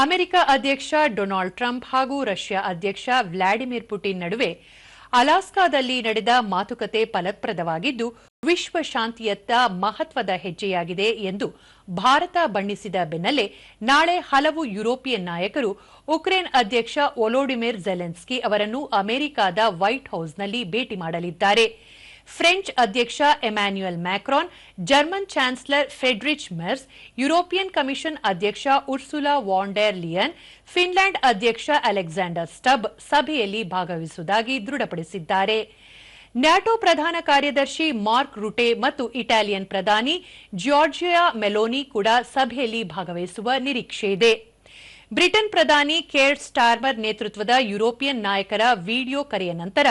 America ಅಧ್ಯಕ್ಷ Donald Trump ಹಾಗೂ Russia ಅಧ್ಯಕ್ಷ ವ್ಲಾಡಿಮಿರ್ ಪುಟಿನ್ ನಡುವೆ ಅಲಾಸ್ಕಾದಲ್ಲಿ ನಡೆದ ಮಾತುಕತೆ ಫಲಪ್ರದವಾಗಿದ್ದು, ವಿಶ್ವ ಶಾಂತಿಯತ್ತ ಮಹತ್ವದ ಹೆಜ್ಜೆಯಾಗಿದೆ ಎಂದು ಭಾರತ ಬಣ್ಣಿಸಿದ ಬೆನ್ನಲ್ಲೇ ನಾಳೆ ಹಲವು ಯುರೋಪಿಯನ್ ನಾಯಕರು, ಉಕ್ರೇನ್ ಅಧ್ಯಕ್ಷ ಒಲೋಡಿಮಿರ್ ಜೆಲೆನ್ಸ್ಕಿ ಅವರನ್ನು ಅಮೆರಿಕಾದ ವೈಟ್ ಹೌಸ್ನಲ್ಲಿ ಭೇಟಿ ಮಾಡಲಿದ್ದಾರೆ. ಫ್ರೆಂಚ್ ಅಧ್ಯಕ್ಷ Emmanuel Macron, German chancellor Friedrich Merz, European Commission ಅಧ್ಯಕ್ಷ Ursula von der Leyen, Finland ಅಧ್ಯಕ್ಷ ಅಲೆಕ್ಸಾಂಡರ್ ಸ್ಟಬ್ ಸಭೆಯಲ್ಲಿ ಭಾಗವಹಿಸುವುದಾಗಿ ದೃಢಪಡಿಸಿದ್ದಾರೆ. ನ್ಯಾಟೋ ಪ್ರಧಾನ ಕಾರ್ಯದರ್ಶಿ ಮಾರ್ಕ್ ರುಟೆ ಮತ್ತು ಇಟಾಲಿಯನ್ ಪ್ರಧಾನಿ ಜಾರ್ಜಿಯಾ ಮೆಲೋನಿ ಕೂಡ ಸಭೆಯಲ್ಲಿ ಭಾಗವಹಿಸುವ ನಿರೀಕ್ಷೆಯಿದೆ ಬ್ರಿಟನ್ ಪ್ರಧಾನಿ ಕೇರ್ ಸ್ಟಾರ್ಮರ್ ನೇತೃತ್ವದ ಯುರೋಪಿಯನ್ ನಾಯಕರ ವಿಡಿಯೋ ಕರೆಯ ನಂತರ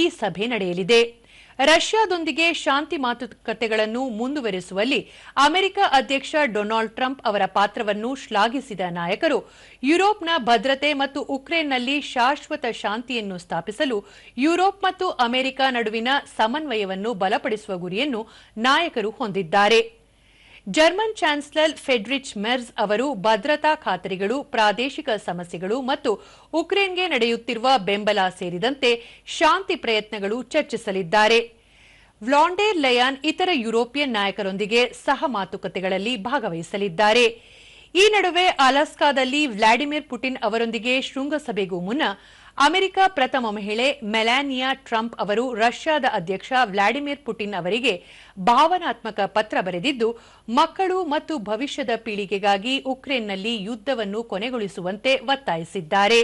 ಈ ಸಭೆ ನಡೆಯಲಿದೆ. ರಷ್ಯಾದೊಂದಿಗೆ ಶಾಂತಿ ಮಾತುಕತೆಗಳನ್ನು ಮುಂದುವರೆಸುವಲ್ಲಿ ಅಮೆರಿಕ ಅಧ್ಯಕ್ಷ ಡೊನಾಲ್ಡ್ ಟ್ರಂಪ್ ಅವರ ಪಾತ್ರವನ್ನು ಶ್ಲಾಘಿಸಿದ ನಾಯಕರು. ಯುರೋಪ್ನ ಭದ್ರತೆ ಮತ್ತು ಉಕ್ರೇನ್ನಲ್ಲಿ ಶಾಶ್ವತ ಶಾಂತಿಯನ್ನು ಸ್ಥಾಪಿಸಲು ಯುರೋಪ್ ಮತ್ತು ಅಮೆರಿಕ ನಡುವಿನ ಸಮನ್ವಯವನ್ನು ಬಲಪಡಿಸುವ ಗುರಿಯನ್ನು ನಾಯಕರು ಹೊಂದಿದ್ದಾರೆ. ಜರ್ಮನ್ ಚಾನ್ಸಲರ್ ಫೆಡ್ರಿಚ್ ಮೆರ್ಸ್ ಅವರು ಭದ್ರತಾ ಖಾತರಿಗಳು, ಪ್ರಾದೇಶಿಕ ಸಮಸ್ಯೆಗಳು ಮತ್ತು ಉಕ್ರೇನ್ಗೆ ನಡೆಯುತ್ತಿರುವ ಬೆಂಬಲ ಸೇರಿದಂತೆ ಶಾಂತಿ ಪ್ರಯತ್ನಗಳು ಚರ್ಚಿಸಲಿದ್ದಾರೆ. ವ್ಲಾಂಡೇರ್ ಲಯಾನ್ ಇತರ ಯುರೋಪಿಯನ್ ನಾಯಕರೊಂದಿಗೆ ಸಹ ಮಾತುಕತೆಗಳಲ್ಲಿ ಭಾಗವಹಿಸಲಿದ್ದಾರೆ. ಈ ನಡುವೆ ಅಲಾಸ್ಕಾದಲ್ಲಿ ವ್ಲಾಡಿಮಿರ್ ಪುಟಿನ್ ಅವರೊಂದಿಗೆ ಶೃಂಗಸಭೆಗೂ ಮುನ್ನ ಅಮೆರಿಕ ಪ್ರಥಮ ಮಹಿಳೆ ಮೆಲಾನಿಯಾ ಟ್ರಂಪ್ ಅವರು ರಷ್ಯಾದ ಅಧ್ಯಕ್ಷ ವ್ಲಾಡಿಮಿರ್ ಪುಟಿನ್ ಅವರಿಗೆ ಭಾವನಾತ್ಮಕ ಪತ್ರ ಬರೆದಿದ್ದು, ಮಕ್ಕಳು ಮತ್ತು ಭವಿಷ್ಯದ ಪೀಳಿಗೆಗಾಗಿ ಉಕ್ರೇನ್ನಲ್ಲಿ ಯುದ್ಧವನ್ನು ಕೊನೆಗೊಳಿಸುವಂತೆ ಒತ್ತಾಯಿಸಿದ್ದಾರೆ.